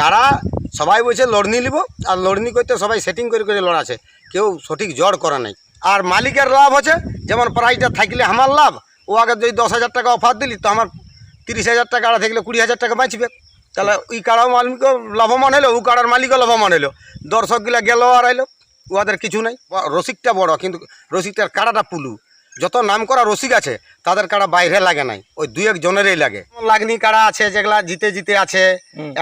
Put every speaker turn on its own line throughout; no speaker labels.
কারা? সবাই বলছে, লড়নি নিব আর লড়নি করতে সবাই সেটিং করে করে লড়াছে কেউ সঠিক জড় করা নাই। আর মালিকের লাভ হচ্ছে, যেমন প্রাইজটা থাকলে আমার লাভ, ও আগে যদি দশ হাজার টাকা অফার দিলি, তো আমার তিরিশ হাজার টাকা থাকলে কুড়ি হাজার টাকা বাঁচবে। তাহলে ওই কাড়াও মালিকও লাভবান হলো, ও কাড়ার মালিকও লাভবান হলো। দর্শকগুলা গেল আর আইলো উহাদের কিছু নাই। রসিকটা বড়, কিন্তু রসিকটার কাড়াটা পুলু। যত নাম করা রসিক আছে তাদের কাড়া বাইরে লাগে নাই ওই দুই একজনেরই লাগে। লাগনি কাড়া আছে যেগুলা জিতে জিতে আছে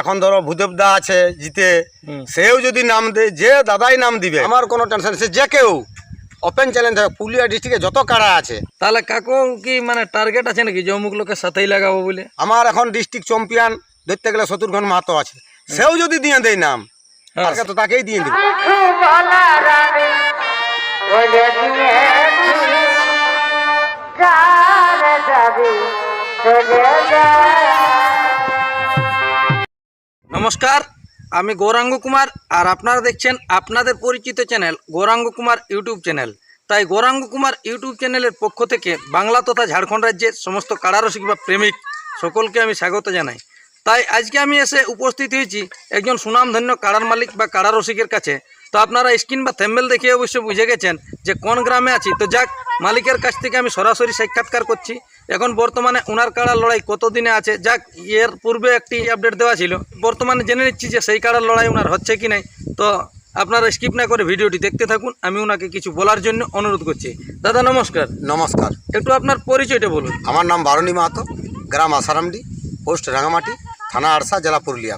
এখন ধরো ভূদেবদা আছে জিতে সেও যদি নাম দেয় যে দাদাই নাম দিবে আমার কোনো টেনশন সে যে কেউ ওপেন চ্যালেঞ্জ হবে পুরুলিয়া ডিস্ট্রিক্টে যত কাড়া আছে।
তাহলে কাকু কি মানে টার্গেট আছে নাকি যে অমুক লোকের সাথেই লাগাবো বলে?
আমার এখন ডিস্ট্রিক্ট চ্যাম্পিয়ন ধরতে গেলে শত্রুঘ্ন মাহাতো আছে। সেও যদি দিয়ে দেয় নাম
হ্যাঁ।
তাকে তো তাকেই দিয়ে দিবে।
নমস্কার, আমি গৌরাঙ্গ কুমার আর আপনারা দেখছেন আপনাদের পরিচিত channel Gouranga Kumar YouTube channel. তাই গৌরাঙ্গ কুমার ইউটিউব চ্যানেলের পক্ষ থেকে বাংলা তথা ঝাড়খণ্ড রাজ্যের সমস্ত কারারসিক বা প্রেমিক সকলকে আমি স্বাগত জানাই। তাই আজকে আমি এসে উপস্থিত হয়েছি একজন সুনামধন্য কাড়ার মালিক বা কাড়ারসিকের কাছে। তো আপনারা স্ক্রিন বা থ্যাম্বেল দেখে অবশ্য বুঝে গেছেন যে কোন গ্রামে আছি। তো যাক, মালিকের কাছ থেকে আমি সরাসরি সাক্ষাৎকার করছি। এখন বর্তমানে ওনার কাড়ার লড়াই কত দিনে আছে? যাক এর পূর্বে একটি আপডেট দেওয়া ছিল। বর্তমানে জেনে নিচ্ছি যে সেই কাড়ার লড়াই ওনার হচ্ছে কি নাই। তো আপনারা স্কিপ না করে ভিডিওটি দেখতে থাকুন। আমি ওনাকে কিছু বলার জন্য অনুরোধ করছি। দাদা নমস্কার।
নমস্কার।
একটু আপনার পরিচয়টা বলুন।
আমার নাম বারুণী মাহাতো গ্রাম আসারামডি পোস্ট রাঙামাটি থানা আরসা জেলা পুরুলিয়া।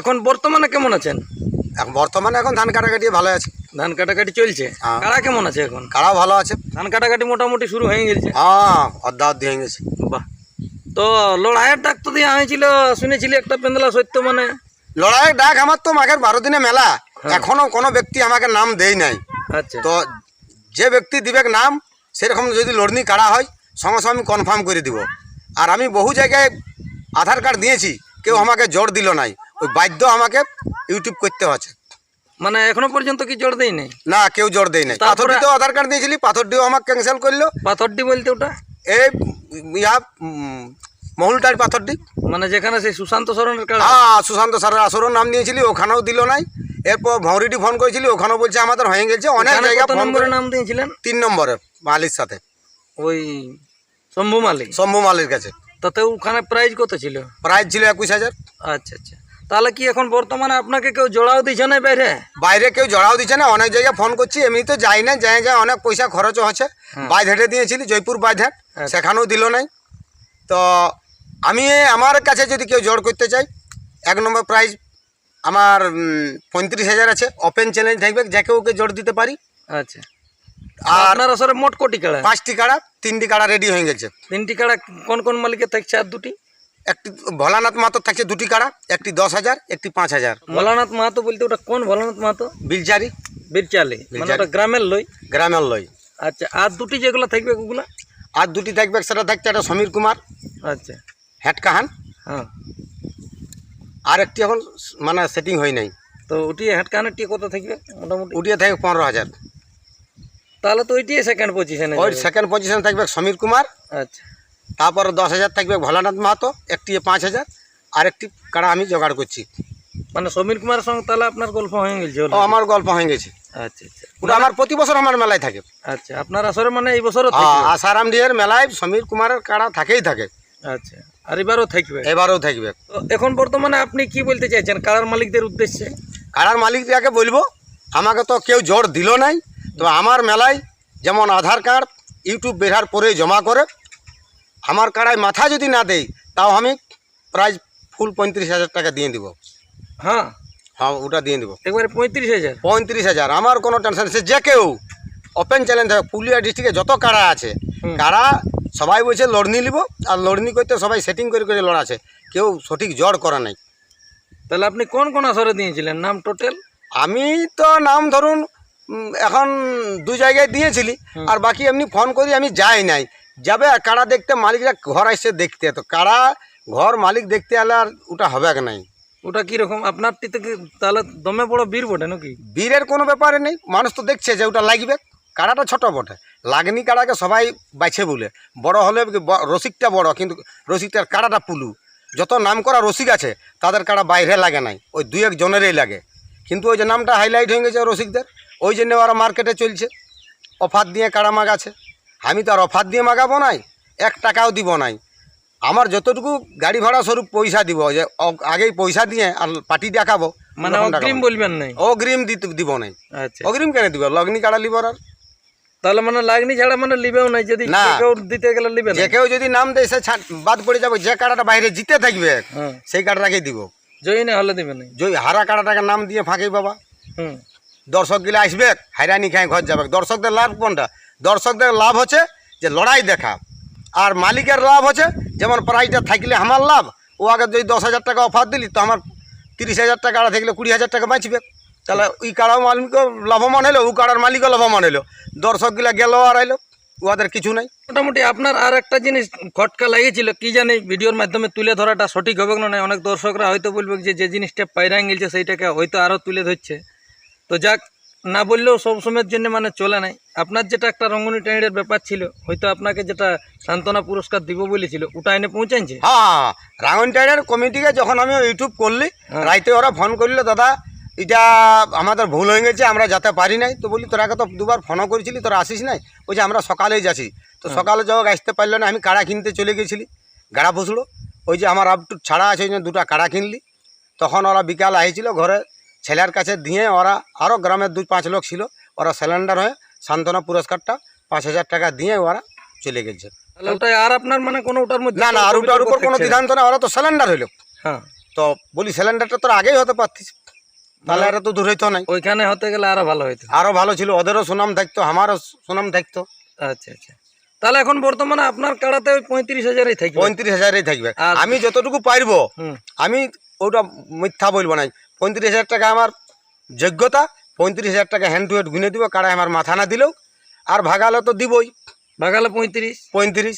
এখন বর্তমানে কেমন আছেন?
এখন বর্তমানে এখন ধান কাটাকাটি ভালো আছে।
ধান কাটাকাটি চলছে?
হ্যাঁ।
কাড়া কেমন আছে এখন?
কাড়াও ভালো আছে?
ধান কাটাকাটি মোটামুটি শুরু হয়ে গেছে।
হ্যাঁ অর্ধা অর্ধি হয়ে গেছে।
বাহ। তো লড়াইয়ের ডাক তো দেওয়া হয়েছিল শুনেছিলি একটা পেন্দলা সত্য মানে?
লড়াইয়ের ডাক আমার তো মাঘের বারো দিনে মেলা। এখনও কোনো ব্যক্তি আমাকে নাম দেয় নাই।
আচ্ছা।
তো যে ব্যক্তি দিবে নাম সেরকম যদি লড়নি কাড়া হয় সঙ্গে সঙ্গে আমি কনফার্ম করে দিব। আর আমি বহু জায়গায় আধার কার্ড দিয়েছি কেউ আমাকে জোর দিল নাই। ওই বাধ্য আমাকে ইউটিউব করতে হচ্ছে।
মানে এখনও পর্যন্ত কি জোর দেই নাই
না কেউ জোর দেয় নাই
তারপরে-
পাথরটিতেও আধার কার্ড দিয়েছিলি পাথরটিও আমাকে ক্যান্সেল করল।
পাথরটি বলতে ওটা?
এই ইয়া মহুলটার পাথরটি।
মানে যেখানে সেই সুশান্ত সরণের কার্ড
হ্যাঁ সুশান্ত স্যারের আসরও নাম দিয়েছিলি ওখানেও দিল নাই। এরপর ভৌরিটি ফোন করেছিলি ওখানেও বলছে আমাদের হয়ে গেছে। অনেক জায়গা
নম্বরে নাম দিয়েছিলেন?
তিন নম্বরে মালির সাথে।
ওই শম্ভু মালিক?
শম্ভু মালির কাছে।
তাতে ওখানে প্রাইজ কত ছিল?
প্রাইজ ছিল একুশ হাজার।
আচ্ছা আচ্ছা। তাহলে কি এখন বর্তমানে আপনাকে কেউ জোড়াও দিচ্ছে না বাইরে?
বাইরে কেউ জড়াও দিচ্ছে না অনেক জায়গায় ফোন করছি এমনি তো যাই না যাই যাই অনেক পয়সা খরচও হচ্ছে বাইঘাটে দিয়েছিলি জয়পুর বাইঘাট সেখানেও দিল নাই। তো আমি আমার কাছে যদি কেউ জোর করতে চাই এক নম্বর প্রাইজ আমার পঁয়ত্রিশ হাজার আছে ওপেন চ্যালেঞ্জ থাকবে যাকে ওকে জোর দিতে পারি।
আচ্ছা।
আর
আপনার আসলে মোট কোটি কাড়া?
পাঁচটি কাড়া তিনটি কাড়া রেডি হয়ে গেছে।
তিনটি কাড়া কোন কোন মালিকের থাকছে আর দুটি?
একটি ভোলানাথ মাহাতোর থাকছে দুটি কাড়া একটি দশ হাজার একটি পাঁচ হাজার।
ভোলানাথ মাহাতো বলতে ওটা কোন ভোলানাথ মাহাতো?
বিলচারি।
বীরচালি মানে। ওটা গ্রামের লই?
গ্রামের লয়
আচ্ছা আর দুটি যেগুলো থাকবে ওগুলো?
আর দুটি থাকবে সেটা থাকছে একটা সমীর কুমার
আচ্ছা।
হ্যাট কাহান।
হ্যাঁ।
আর একটি এখন মানে সেটিং হয় নাই।
তো ওটি হেডকানের টি কত থাকবে মোটামুটি?
উঠিয়ে থাকবে পনেরো হাজার।
তাহলে তো ওইটি সেকেন্ড পজিশনে
ওই সেকেন্ড পজিশন থাকবে সমীর কুমার।
আচ্ছা।
তারপরে দশ হাজার থাকবে ভোলানাথ মাহাতো একটি পাঁচ হাজার আর একটি কাড়া আমি জোগাড় করছি।
মানে সমীর কুমারের সঙ্গে তাহলে আপনার গল্প হয়ে গেছে
ও আমার গল্প হয়ে গেছে।
আচ্ছা আচ্ছা।
ওটা আমার প্রতি বছর আমার মেলায় থাকে।
আচ্ছা আপনার আসরে মানে এই বছরও
আসারাম ডিহের মেলায় সমীর কুমারের কাড়া থাকেই থাকে।
আচ্ছা আর এবারও থাকবে?
এবারেও থাকবে।
এখন বর্তমানে আপনি কি বলতে চাইছেন? কারার মালিকদের উদ্দেশ্যে?
কাড়ার মালিকটাকে বলব আমাকে তো কেউ জোর দিল নাই। তো আমার মেলায় যেমন আধার কার্ড ইউটিউব বেরার পরে জমা করে আমার কাড়ায় মাথা যদি না দেই তাও আমি প্রাইজ ফুল পঁয়ত্রিশ হাজার টাকা দিয়ে দিব।
হ্যাঁ?
হ্যাঁ ওটা দিয়ে দিব।
একবারে পঁয়ত্রিশ হাজার?
পঁয়ত্রিশ হাজার। আমার কোনো টেনশন সে যে কেউ ওপেন চ্যালেঞ্জ থাকে পুরুলিয়া ডিস্ট্রিক্টে যত কাড়া আছে। কাড়া সবাই বলছে লড়নি নিব আর লড়নি করতে সবাই সেটিং করে করে লড়াছে কেউ সঠিক জড় করা নাই।
তাহলে আপনি কোন কোন আসরে দিয়েছিলেন? নাম টোটাল
আমি তো নাম ধরুন এখন দু জায়গায় দিয়েছিলি আর বাকি এমনি ফোন করি আমি যাই নাই। যাবে আর কাড়া দেখতে মালিকরা ঘর আসছে দেখতে তো কারা ঘর মালিক দেখতে এলে আর ওটা হবে কি নাই?
ওটা কীরকম আপনারটি থেকে তাহলে দমে বড় বীর বটে নাকি?
বীরের কোনো ব্যাপারে নেই মানুষ তো দেখছে যে ওটা লাগবে। কাড়াটা ছোট বটে লাগনি কাড়াকে সবাই বাইছে বলে। বড় হলে কি রসিকটা বড় কিন্তু রসিকটার কাড়াটা পুলু। যত নাম করা রসিক আছে তাদের কাড়া বাইরে লাগে নাই ওই দুই এক জনেরই লাগে। কিন্তু ওই যে নামটা হাইলাইট হয়ে গেছে রসিকদের ওই জন্য ওরা মার্কেটে চলছে। অফার দিয়ে কাড়া মাগাছে আমি তো আর অফার দিয়ে মাগাবো নাই এক টাকাও দিব নাই। আমার যতটুকু গাড়ি ভাড়া স্বরূপ পয়সা দিব যে আগেই পয়সা দিয়ে আর পার্টি দেখাবো
মানে অগ্রিম বলবেন নাই?
অগ্রিম দিব নাই।
আচ্ছা।
অগ্রিম কেন দিব? লগ্নি কাড়া লিবর আর
তাহলে মানে লাগনি ছাড়া মানে লিবেও নাই যদি
না।
কেউ দিতে গেলে লিবে না
যে কেউ যদি নাম দেয় সে বাদ পড়ে যাবে। যে কাড়াটা বাইরে জিতে থাকবে
হ্যাঁ।
সেই কাড়াটাকেই দিব।
জয়ী না হলে দিবে নাই।
যে হারা কাড়াটাকে নাম দিয়ে ফাঁকি বাবা।
হুম।
দর্শক গিলা আসবে হাইরানি খাই ঘর যাবে। দর্শকদের লাভ কোনটা? দর্শকদের লাভ হচ্ছে যে লড়াই দেখা। আর মালিকের লাভ হচ্ছে, যেমন প্রাইজটা থাকলে আমার লাভ, ও আগে যদি দশ হাজার টাকা অফার দিলি, তো আমার তিরিশ হাজার টাকা কাড়া থাকলে কুড়ি হাজার টাকা বাঁচবে। তাহলে ওই কাড়াও মালিকও লাভবান হলো, ও কাড়ার মালিকও লাভবান হলো। দর্শকগুলা গেল আর আইলো ওদের কিছু নাই।
মোটামুটি আপনার আর একটা জিনিস খটকা লাগিয়েছিল, কি জানি ভিডিওর মাধ্যমে তুলে ধরাটা সঠিক হবে না অনেক দর্শকরা হয়তো বলবে যে যে জিনিসটা পায়রা গেলছে সেইটাকে হয়তো আরও তুলে ধরছে। তো যাক না বললেও সব সময়ের জন্য মানে চলে নাই। আপনার যেটা একটা রঙ্গনি টাইডের ব্যাপার ছিল হয়তো আপনাকে যেটা সান্ত্বনা পুরস্কার দিব বলেছিল ওটা এনে পৌঁছাইছে?
হ্যাঁ রাঙন টাইডের কমিটিকে যখন আমি ইউটিউব করলি রাইতে ওরা ফোন করল দাদা এটা আমাদের ভুল হয়ে গেছে আমরা যেতে পারি নাই। তো বলি তোরাকে তো দুবার ফোনও করেছিলি তোরা আসিস নাই? ওই যে আমরা সকালেই যাচ্ছি। তো সকালে যাওয়া আসতে পারল না আমি কাড়া কিনতে চলে গেছিলি গাড়া বসল। ওই যে আমার আপটু ছাড়া আছে ওই জন্য দুটা কাড়া কিনলি। তখন ওরা বিকাল আসছিল ঘরে ছেলের কাছে দিয়ে ওরা আরও গ্রামের দুই পাঁচ লোক ছিল ওরা সিলিন্ডার হয়ে সান্ত্বনা পুরস্কারটা পাঁচ হাজার টাকা দিয়ে ওরা চলে গেছে।
আর আপনার মানে কোনো ওটার মধ্যে
না না আর ওটার উপর কোনো। সিদ্ধান্ত না ওরা তো সিলিন্ডার হইল
হ্যাঁ।
তো বলি সিলিন্ডারটা তোর আগেই হতে পারতিস। তাহলে এটা তো দূর হইতো নাই।
ওইখানে হতে গেলে আরও ভালো হইতো।
আরও ভালো ছিল ওদেরও সুনাম থাকতো আমারও সুনাম থাকতো।
আচ্ছা আচ্ছা। তাহলে এখন বর্তমানে আপনার কাড়াতে ওই পঁয়ত্রিশ হাজারই থাকবে।
পঁয়ত্রিশ হাজারই থাকবে।
আর-
আমি যতটুকু পারব আমি ওটা মিথ্যা বলব না পঁয়ত্রিশ হাজার টাকা আমার যোগ্যতা পঁয়ত্রিশ হাজার টাকা হ্যান্ড টু হেড গুনে দিব কারা আমার মাথা না দিলেও। আর ভাগালে তো দিবই।
বাগালে পঁয়ত্রিশ।
পঁয়ত্রিশ।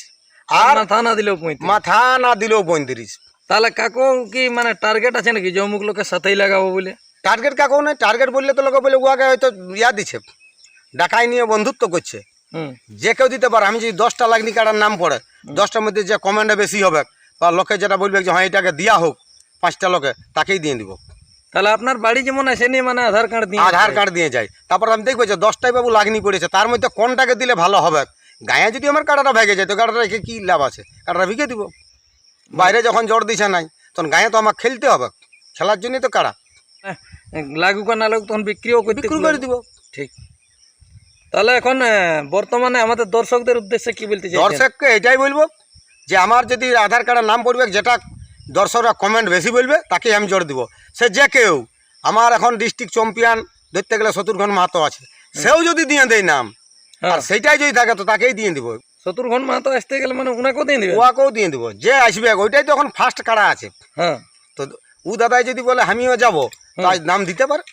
আর মাথা না দিলেও পঁয়ত্রিশ।
মাথা না দিলেও পঁয়ত্রিশ।
তাহলে কাকু কি মানে টার্গেট আছে নাকি? যে অমুক লোকের সাথেই লাগাবো বলে?
টার্গেট কাকেও নাই। টার্গেট বললে তো লোকে বলে উহাকে হয়তো ইয়া দিছে। ডাকাই নিয়ে বন্ধুত্ব করছে।
হুম।
যে কেউ দিতে পারে। আমি যদি দশটা লাগনি কাটার নাম পড়ে দশটার মধ্যে যে কমেন্টে বেশি হবে বা লোকে যেটা বলবে যে হ্যাঁ এটাকে দেওয়া হোক পাঁচটা লোকে তাকেই দিয়ে দিব।
তাহলে আপনার বাড়ি যেমন আছে নিয়ে মানে আধার কার্ড দিয়ে
আধার কার্ড দিয়ে যায়। তারপর আমি দেখব যে দশটাই বাবু লাগনি পড়েছে তার মধ্যে কোনটাকে দিলে ভালো হবে? গায়ে যদি আমার কাটাটা ভেঙে যায় তো কাটাটা রেখে কী লাভ আছে? কাটাটা ভিগে দিব। বাইরে যখন জ্বর দিছে নাই তখন গায়ে তো আমার খেলতে হবে। খেলার জন্যই তো কাড়া।
লাগুক না লাগুক তখন বিক্রিও করতে
বিক্রি করে দিব।
ঠিক। তাহলে এখন বর্তমানে আমাদের দর্শকদের উদ্দেশ্যে কি বলতে চাই
দর্শককে এটাই বলব যে আমার যদি আধার কার্ডের নাম পড়বে যেটা দর্শকরা কমেন্ট বেশি বলবে তাকেই আমি জোর দিব। সে যে কেউ আমার এখন ডিস্ট্রিক্ট চ্যাম্পিয়ন ধরতে গেলে শত্রুঘ্ন মাহাতো আছে। সেও যদি দিয়ে দেয় নাম
হ্যাঁ।
আর সেইটাই যদি থাকে তো তাকেই দিয়ে দিব।
শত্রুঘ্ন মাহাতো আসতে গেলে মানে ওনাকেও দিয়ে দেবে
ওয়াকেও দিয়ে দিব। যে আসবে ওইটাই তো এখন ফার্স্ট কাড়া আছে।
হ্যাঁ।
তো ও দাদাই যদি বলে আমিও যাব তাই নাম দিতে পারে।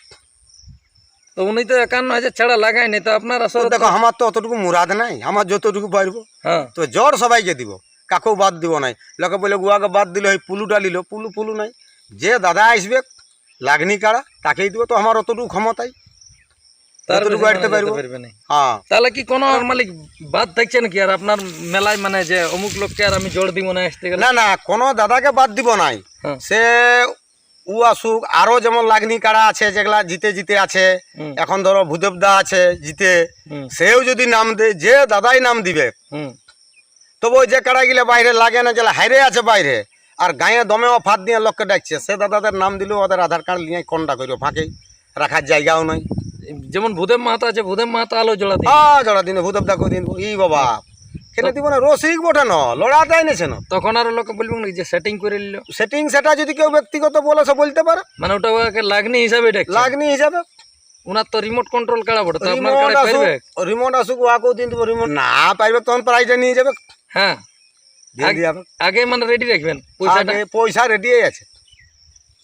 তো উনি তো একান্ন হাজার ছাড়া লাগায়নি তো আপনার আসলে
দেখো আমার তো অতটুকু মুরাদ নাই। আমার যতটুকু পারব
হ্যাঁ।
তো জ্বর সবাইকে দিব। কাকেও বাদ দিব নাই। লোকে বলে গুয়াকে বাদ দিল ওই পুলুটা নিল পুলু পুলু নাই। যে দাদা আসবে লাগনি কাড়া তাকেই দিব। তো আমার অতটুকু ক্ষমতাই। হ্যাঁ।
তাহলে কি কোনো মালিক বাদ থাকছে নাকি? আর আপনার মেলায় মানে যে অমুক লোককে আর আমি জোর দিব না আসতে গেলে?
না না কোনো দাদাকে বাদ দিব নাই।
হ্যাঁ।
সে উ আসুক আরও যেমন লাগনি কাড়া আছে যেগুলা জিতে জিতে আছে। এখন ধরো ভূদেবদা আছে জিতে। সেও যদি নাম দেয় যে দাদাই নাম দিবে তবু ওই যে কাড়া গিলে বাইরে লাগে না যেটা হাইরে আছে বাইরে। আর গায়ে দমে অফার দিয়ে লোককে ডাকছে। সে দাদাদের নাম দিলেও ওদের আধার কার্ড নিয়ে কোনটা করব ফাঁকে। রাখার জায়গাও নাই।
যেমন ভূদেব মাহাতো আছে ভূদেব মাহাতো আলো জোড়া দিই
হ্যাঁ জড়া দিন ভূদেবদা করে দিন ই বাবা। খেলে দিব না রসিক বটে ন লড়াতে এনেছে না
তখন আরও লোকে বলবে না যে সেটিং করে নিল।
সেটিং সেটা যদি কেউ ব্যক্তিগত বলে সে বলতে পারে।
মানে ওটা ওকে লাগনি হিসাবে ডাকছে
লাগনি হিসাবে।
ওনার তো রিমোট কন্ট্রোল কাড়া বটে? তো আপনার
রিমোট আসুক
পারবে
রিমোট আসুক ওয়াকেও দিন দেবো রিমোট না পাইবে তখন প্রাইজটা নিয়ে যাবে।
হ্যাঁ। আগে মানে রেডি রাখবেন পয়সাটা।
পয়সা রেডি আছে।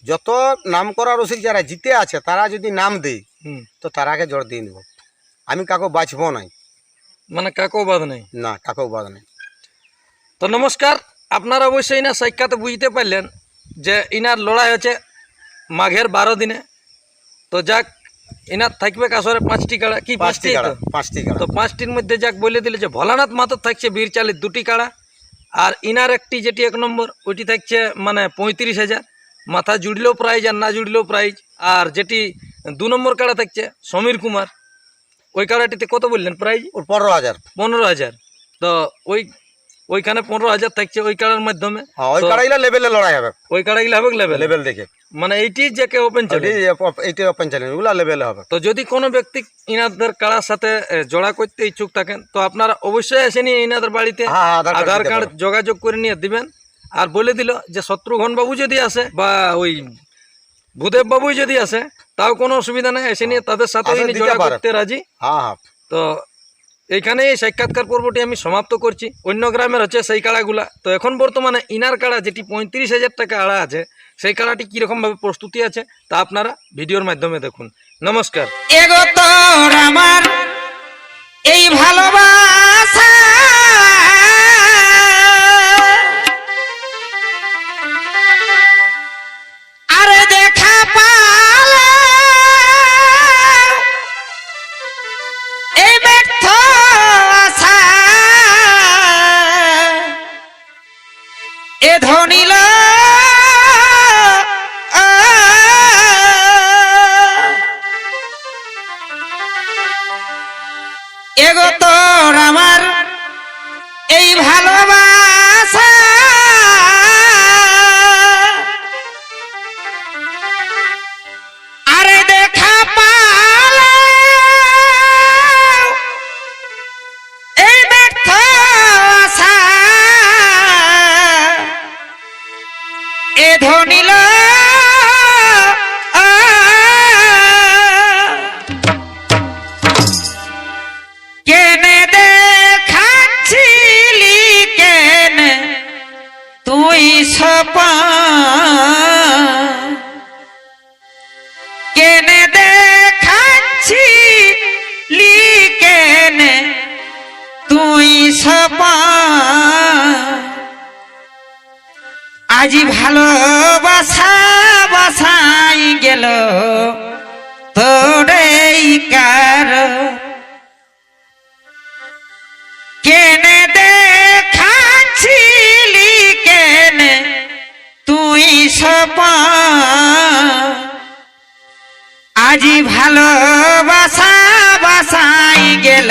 যত নাম করা রসিক যারা জিতে আছে তারা যদি নাম দেয় তো তার আগে জোর দিয়ে দেবো আমি কাকু বাঁচবো নাই।
মানে কাকেও বাদ নেই?
না কাকেও বাদ নেই।
তো নমস্কার আপনারা অবশ্যই না সাক্ষাতে বুঝতে পারলেন যে ইনার লড়াই হচ্ছে মাঘের বারো দিনে। তো যাক ইনার থাকবে কাসরে পাঁচটি কাড়া। কি
পাঁচটি কাড়া? পাঁচটি কাড়া।
তো পাঁচটির মধ্যে যাক বলে দিলে যে ভোলানাথ মাতো থাকছে বীর চালের দুটি কাড়া আর ইনার একটি যেটি এক নম্বর ওইটি থাকছে মানে পঁয়ত্রিশ হাজার। মাথা জুড়লেও প্রাইজ আর না জুড়লেও প্রাইজ আর যেটি দু নম্বর কাড়া থাকছে সমীর কুমার। ওই কাড়াটিতে কত বললেন প্রাইজ
ওর পনেরো হাজার।
পনেরো হাজার। তো ওই ওইখানে পনেরো হাজার থাকছে ওই কাড়ার মাধ্যমে।
হ্যাঁ ওই কাড়াইলে লেভেলে লড়াই হবে।
ওই কাড়াগুলো হবে লেভেল
লেভেল দেখে।
মানে এইটি যে কে ওপেন চলে
এইটি ওপেন চ্যালেঞ্জ ওগুলা লেভেলে হবে।
তো যদি কোনো ব্যক্তি ইনাদের কাড়ার সাথে জোড়া করতে ইচ্ছুক থাকেন তো আপনারা অবশ্যই এসে নিয়ে ইনাদের বাড়িতে।
হ্যাঁ হ্যাঁ, আধার কার্ড।
যোগাযোগ করে নিয়ে দিবেন। আর বলে দিল যে শত্রুঘ্ন বাবু যদি আসে বা ওই ভূদেব বাবু যদি আসে তাও কোনো অসুবিধা নেই এসে নিয়ে তাদের সাথে জোড়া করতে রাজি।
হ্যাঁ হ্যাঁ।
তো এইখানে এই সাক্ষাৎকার পর্বটি আমি সমাপ্ত করছি। অন্য গ্রামের হচ্ছে সেই কাড়াগুলা। তো এখন বর্তমানে ইনার কাড়া যেটি পঁয়ত্রিশ হাজার টাকা আড়া আছে সেই কাড়াটি কীরকমভাবে প্রস্তুতি আছে তা আপনারা ভিডিওর মাধ্যমে দেখুন। নমস্কার।
এগো তোর আমার এই আরে তুই সপা দেখাচ্ছি লি কেনে তুই সপা আজি ভালোবাসা বাসাই গেল। সপা আজি ভালোবাসা বাসাই গেল।